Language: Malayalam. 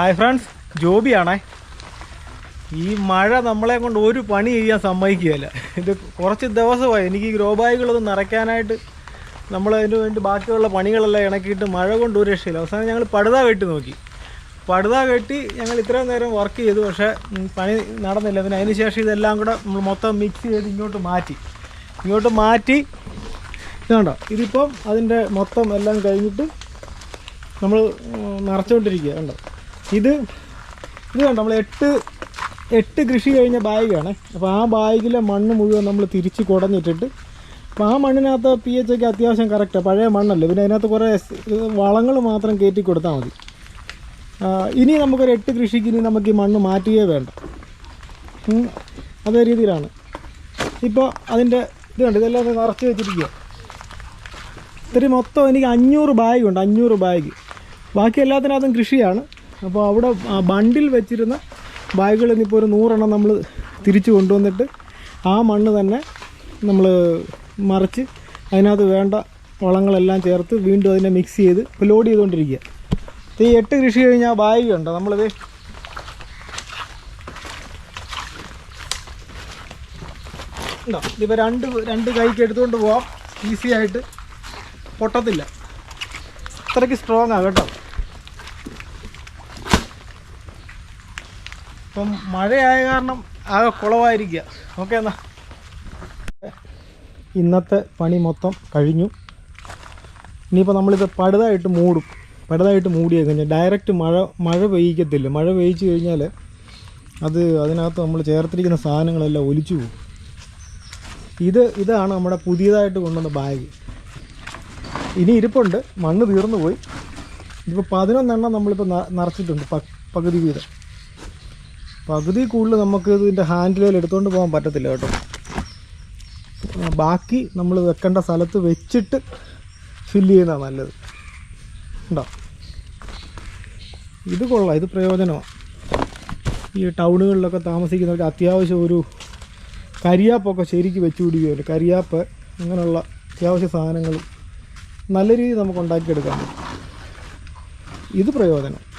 Hi friends ജോബിയാണേ. ഈ മഴ നമ്മളെ കൊണ്ട് ഒരു പണി ചെയ്യാൻ സമ്മതിക്കുകയില്ല. ഇത് കുറച്ച് ദിവസമായി. എനിക്ക് ഈ ഗ്രോ ബാഗുകളൊന്നും നിറയ്ക്കാനായിട്ട് നമ്മൾ അതിന് വേണ്ടി ബാക്കിയുള്ള പണികളെല്ലാം ഇണക്കിയിട്ട് മഴ കൊണ്ട് ഒരു രക്ഷയില്ല. അവസാനം ഞങ്ങൾ പടുത കെട്ടി നോക്കി. പടുത കെട്ടി ഞങ്ങൾ ഇത്രയും നേരം വർക്ക് ചെയ്തു. പക്ഷേ പണി നടന്നില്ല. പിന്നെ അതിന് ശേഷം ഇതെല്ലാം കൂടെ നമ്മൾ മൊത്തം മിക്സ് ചെയ്ത് ഇങ്ങോട്ട് മാറ്റി. ഇങ്ങോട്ട് മാറ്റി. ഇത് കണ്ടോ? ഇതിപ്പം അതിന്റെ മൊത്തം എല്ലാം കഴിഞ്ഞിട്ട് നമ്മൾ നിറച്ചുകൊണ്ടിരിക്കുക. കണ്ടോ? ഇത് ഇത് കണ്ടോ നമ്മൾ എട്ട് എട്ട് കൃഷി കഴിഞ്ഞ ബാഗാണ്. അപ്പോൾ ആ ബാഗിലെ മണ്ണ് മുഴുവൻ നമ്മൾ തിരിച്ച് കുടഞ്ഞിട്ടിട്ട് അപ്പോൾ ആ മണ്ണിനകത്ത് പി എച്ച് ഒക്കെ അത്യാവശ്യം കറക്റ്റാണ് പഴയ മണ്ണല്ലേ? പിന്നെ അതിനകത്ത് കുറേ വളങ്ങൾ മാത്രം കയറ്റി കൊടുത്താൽ മതി. ഇനി നമുക്കൊരു എട്ട് കൃഷിക്ക് ഇനി നമുക്ക് ഈ മണ്ണ് മാറ്റുകയേ വേണ്ട. അതേ രീതിയിലാണ്. ഇപ്പോൾ അതിന്റെ ഇത് കണ്ട് ഇതെല്ലാം നിറച്ച് വെച്ചിരിക്കുക ഇത്രയും മൊത്തം എനിക്ക് അഞ്ഞൂറ് ബാഗുണ്ട് അഞ്ഞൂറ് ബാഗ്. ബാക്കി എല്ലാത്തിനകത്തും കൃഷിയാണ്. അപ്പോൾ അവിടെ ബണ്ടിൽ വെച്ചിരുന്ന ബാഗുകൾ ഇന്നിപ്പോൾ ഒരു നൂറെണ്ണം നമ്മൾ തിരിച്ചു കൊണ്ടുവന്നിട്ട് ആ മണ്ണ് തന്നെ നമ്മൾ മറിച്ച് അതിനകത്ത് വേണ്ട വളങ്ങളെല്ലാം ചേർത്ത് വീണ്ടും അതിനെ മിക്സ് ചെയ്ത് ലോഡ് ചെയ്തുകൊണ്ടിരിക്കുക. ഈ എട്ട് കൃഷി കഴിഞ്ഞാൽ ബാഗ് ഉണ്ടോ നമ്മളിത് ഉണ്ടോ ഇതിപ്പോൾ രണ്ട് രണ്ട് കൈക്ക് എടുത്തുകൊണ്ട് പോവാം. ഈസി ആയിട്ട്. പൊട്ടത്തില്ല. അത്രയ്ക്ക് സ്ട്രോങ് ആണ് കേട്ടോ. ഇപ്പം മഴയായ കാരണം ആകെ കുളമായിരിക്കുക ഓക്കെ എന്നാ. ഇന്നത്തെ പണി മൊത്തം കഴിഞ്ഞു. ഇനിയിപ്പോൾ നമ്മളിത് പടുതായിട്ട് മൂടും. പടുതായിട്ട് മൂടിയേ കഴിഞ്ഞാൽ ഡയറക്റ്റ് മഴ മഴ പെയ്യിക്കത്തില്ല. മഴ പെയ്ച്ചു കഴിഞ്ഞാൽ അത് അതിനകത്ത് നമ്മൾ ചേർത്തിരിക്കുന്ന സാധനങ്ങളെല്ലാം ഒലിച്ചു പോകും. ഇത് ഇതാണ് നമ്മുടെ പുതിയതായിട്ട് കൊണ്ടുവന്ന ബാഗ്. ഇനി ഇരിപ്പുണ്ട്. മണ്ണ് തീർന്നു പോയി. ഇപ്പോൾ പതിനൊന്നെണ്ണം നമ്മളിപ്പോൾ നിറച്ചിട്ടുണ്ട് പകുതി വീതം. പകുതി കൂടുതൽ നമുക്ക് ഇതിന്റെ ഹാൻഡിൽ എടുത്തുകൊണ്ട് പോകാൻ പറ്റത്തില്ല കേട്ടോ. ബാക്കി നമ്മൾ വെക്കേണ്ട സ്ഥലത്ത് വെച്ചിട്ട് ഫില്ല് ചെയ്യുന്നതാണ് നല്ലത്. ഉണ്ടോ? ഇത് കൊള്ളാം ഇത് പ്രയോജനമാണ് ഈ ടൗണുകളിലൊക്കെ താമസിക്കുന്നവർക്ക് അത്യാവശ്യം ഒരു കരിയാപ്പൊക്കെ ശരിക്ക് വെച്ച് പിടിക്കുകയുണ്ട് കരിയാപ്പ് അങ്ങനെയുള്ള അത്യാവശ്യ സാധനങ്ങൾ നല്ല രീതിയിൽ നമുക്ക് ഉണ്ടാക്കിയെടുക്കാൻ പറ്റും. ഇത് പ്രയോജനം.